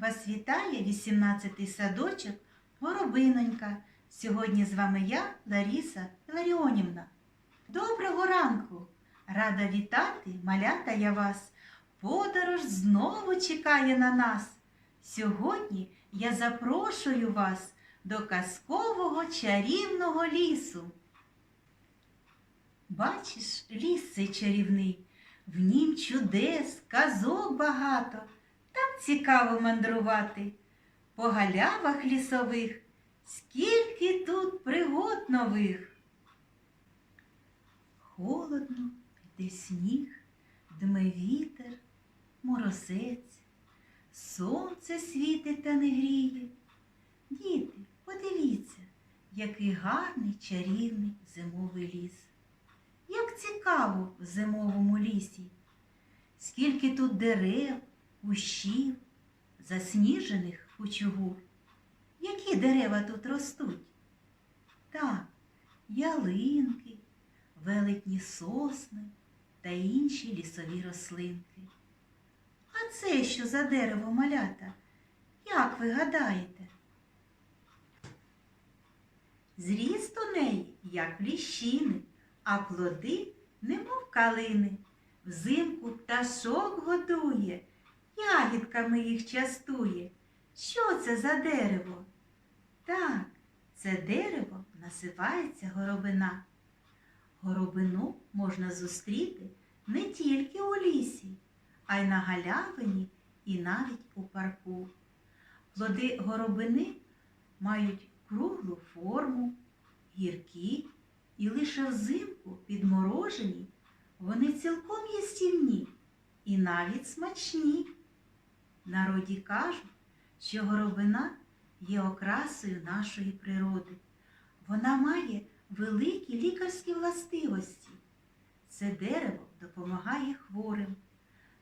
Вас вітає 18-й садочок Горобинонька. Сьогодні з вами я, Ларіса Ларіонівна. Доброго ранку! Рада вітати, малята я вас. Подорож знову чекає на нас. Сьогодні я запрошую вас до казкового чарівного лісу. Бачиш, ліс цей чарівний, в нім чудес, казок багато. Так цікаво мандрувати по галявах лісових, скільки тут пригод нових. Холодно, йде сніг, дме вітер, морозець, сонце світить та не гріє. Діти, подивіться, який гарний чарівний зимовий ліс. Як цікаво в зимовому лісі, скільки тут дерев, кущів, засніжених кучугур. Які дерева тут ростуть? Так, ялинки, велетні сосни та інші лісові рослинки. А це що за дерево малята? Як ви гадаєте? Зріст у неї, як ліщини, а плоди, немов калини. Взимку пташок годує, ягідками їх частує. Що це за дерево? Так, це дерево називається горобина. Горобину можна зустріти не тільки у лісі, а й на галявині і навіть у парку. Плоди горобини мають круглу форму, гіркі і лише взимку підморожені вони цілком їстівні і навіть смачні. Народі кажуть, що горобина є окрасою нашої природи. Вона має великі лікарські властивості. Це дерево допомагає хворим.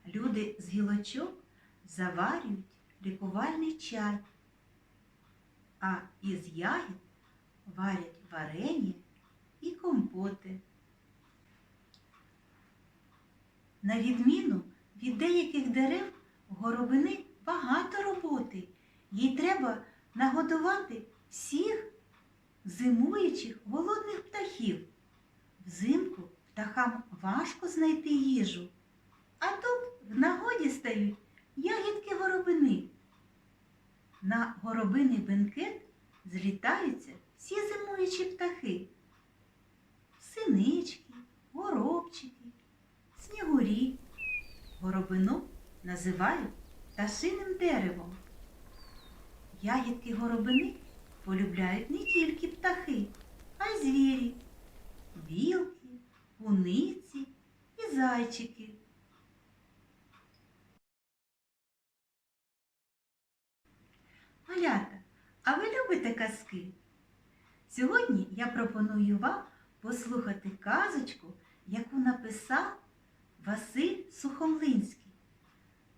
Люди з гілочок заварюють лікувальний чай, а із ягід варять варення і компоти. На відміну від деяких дерев горобини багато роботи. Їй треба нагодувати всіх зимуючих голодних птахів. Взимку птахам важко знайти їжу, а тут в нагоді стають ягідки горобини. На горобиний бенкет злітаються всі зимуючі птахи. Синички, горобчики, снігурі. Горобину називають пташиним деревом. Ягідки горобини полюбляють не тільки птахи, а й звірі, білки, куниці і зайчики. Малята, а ви любите казки? Сьогодні я пропоную вам послухати казочку, яку написав Василь Сухомлинський.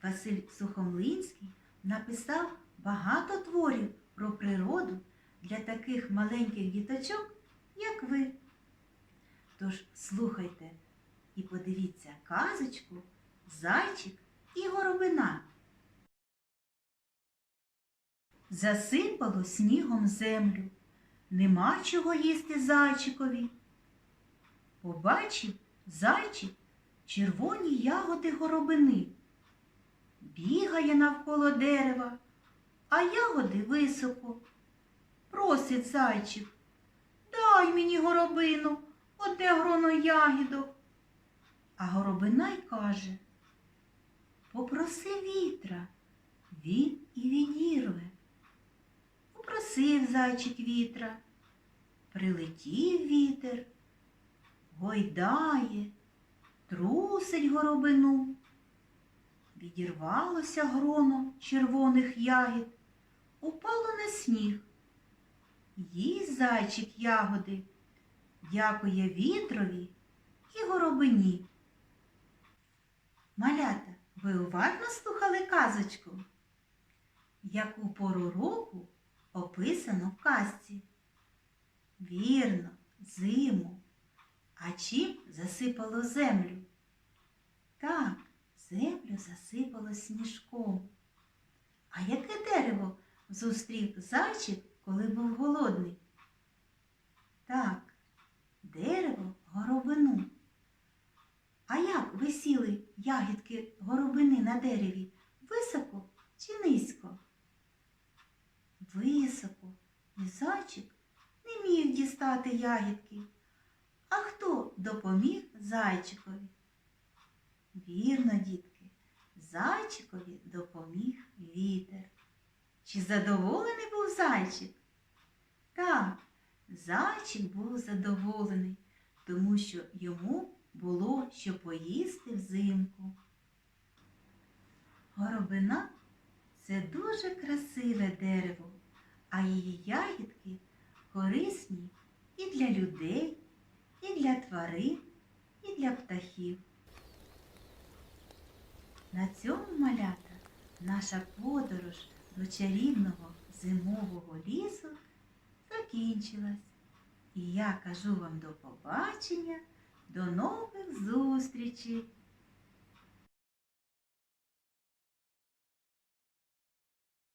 Василь Сухомлинський написав багато творів про природу для таких маленьких діточок, як ви. Тож слухайте і подивіться казочку Зайчик і горобина. Засипало снігом землю, нема чого їсти зайчикові. Побачив зайчик червоні ягоди горобини. Бігає навколо дерева, а ягоди високо. Просить зайчик, дай мені горобину, оте гроно ягідок. А горобина й каже, попроси вітра, він і відірве. Попросив зайчик вітра, прилетів вітер, гойдає, трусить горобину. Відірвалося гроно червоних ягід, упало на сніг. Їсть зайчик ягоди, дякує вітрові і горобині. Малята, ви уважно слухали казочку? Яку пору року описано в казці? Вірно, зиму. А чим засипало землю? Так, землю засипало сніжком. А яке дерево зустрів зайчик, коли був голодний? Так, дерево горобину. А як висіли ягідки горобини на дереві? Високо чи низько? Високо. І зайчик не міг дістати ягідки. А хто допоміг зайчикові? Вірно, дітки, зайчикові допоміг вітер. Чи задоволений був зайчик? Так, зайчик був задоволений, тому що йому було що поїсти взимку. Горобина це дуже красиве дерево, а її ягідки корисні і для людей, і для тварин, і для птахів. На цьому малята наша подорож до чарівного зимового лісу закінчилась. І я кажу вам до побачення, до нових зустрічей!